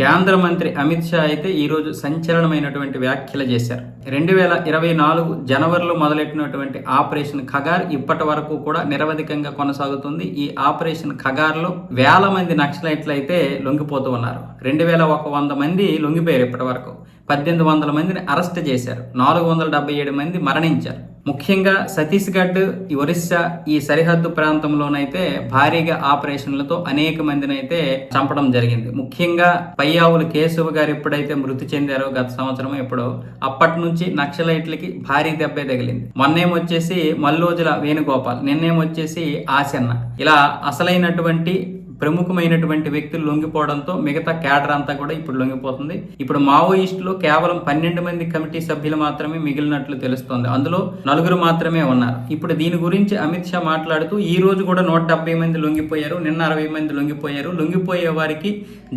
కేంద్ర మంత్రి అమిత్ షా అయితే ఈరోజు సంచలనమైనటువంటి వ్యాఖ్యలు చేశారు. రెండు వేల ఇరవై నాలుగు జనవరిలో మొదలెట్టినటువంటి ఆపరేషన్ ఖగార్ ఇప్పటి వరకు కూడా నిరవధికంగా కొనసాగుతుంది. ఈ ఆపరేషన్ ఖగార్లో వేల మంది నక్సలైట్లు అయితే లొంగిపోతూ ఉన్నారు. రెండు వేల ఒక వంద మంది లొంగిపోయారు ఇప్పటి వరకు. పద్దెనిమిది వందల మందిని అరెస్ట్ చేశారు. నాలుగు వందల డెబ్బై ఏడు మంది మరణించారు. ముఖ్యంగా ఛత్తీస్గఢ్ ఒరిస్సా ఈ సరిహద్దు ప్రాంతంలోనైతే భారీగా ఆపరేషన్లతో అనేక మందిని అయితే చంపడం జరిగింది. ముఖ్యంగా పయ్యావులు కేశవ్ గారు ఎప్పుడైతే మృతి చెందారో గత సంవత్సరం ఎప్పుడో అప్పటి నుంచి నక్సలైట్లకి భారీ దెబ్బే తగిలింది. మొన్నేమొచ్చేసి మల్లోజుల వేణుగోపాల్ నిన్నేమొచ్చేసి ఆసన్న ఇలా అసలైనటువంటి ప్రముఖమైనటువంటి వ్యక్తులు లొంగిపోవడంతో మిగతా క్యాడర్ అంతా కూడా ఇప్పుడు లొంగిపోతుంది. ఇప్పుడు మావోయిస్టులు కేవలం పన్నెండు మంది కమిటీ సభ్యులు మాత్రమే మిగిలినట్లు తెలుస్తోంది. అందులో నలుగురు మాత్రమే ఉన్నారు. ఇప్పుడు దీని గురించి అమిత్ షా మాట్లాడుతూ ఈ రోజు కూడా నూట డెబ్బై మంది లొంగిపోయారు నిన్న అరవై మంది లొంగిపోయారు. లొంగిపోయే వారికి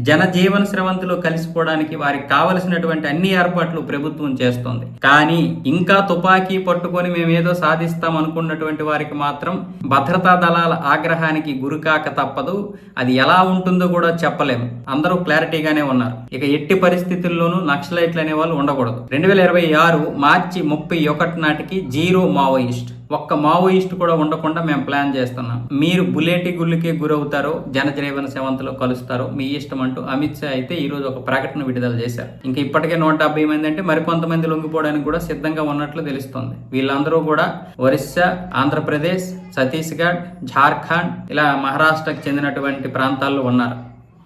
జనజీవన స్రవంతిలో కలిసిపోవడానికి వారికి కావలసినటువంటి అన్ని ఏర్పాట్లు ప్రభుత్వం చేస్తోంది. కానీ ఇంకా తుపాకీ పట్టుకొని మేమేదో సాధిస్తాం అనుకున్నటువంటి వారికి మాత్రం భద్రతా దళాల ఆగ్రహానికి గురికాక తప్పదు. అది ఎలా ఉంటుందో కూడా చెప్పలేము. అందరూ క్లారిటీగానే ఉన్నారు. ఇక ఎట్టి పరిస్థితుల్లోనూ నక్సలైట్లు అనే వాళ్ళు ఉండకూడదు. రెండు వేల ఇరవై ఆరు మార్చి ముప్పై ఒకటి నాటికి జీరో మావోయిస్ట్ ఒక్క మావోయిస్ట్ కూడా ఉండకుండా మేము ప్లాన్ చేస్తున్నాం. మీరు బుల్లెటి గుళ్ళకే గురవుతారో జనజీవన సేవంతలో కలుస్తారో మీ ఇష్టం అంటూ అమిత్ షా అయితే ఈ రోజు ఒక ప్రకటన విడుదల చేశారు. ఇంకా ఇప్పటికే నూట డెబ్బై మంది అంటే మరికొంతమంది లొంగిపోవడానికి కూడా సిద్ధంగా ఉన్నట్లు తెలుస్తోంది. వీళ్ళందరూ కూడా ఒరిస్సా ఆంధ్రప్రదేశ్ ఛత్తీస్గఢ్ జార్ఖండ్ ఇలా మహారాష్ట్రకు చెందినటువంటి ప్రాంతాల్లో ఉన్నారు.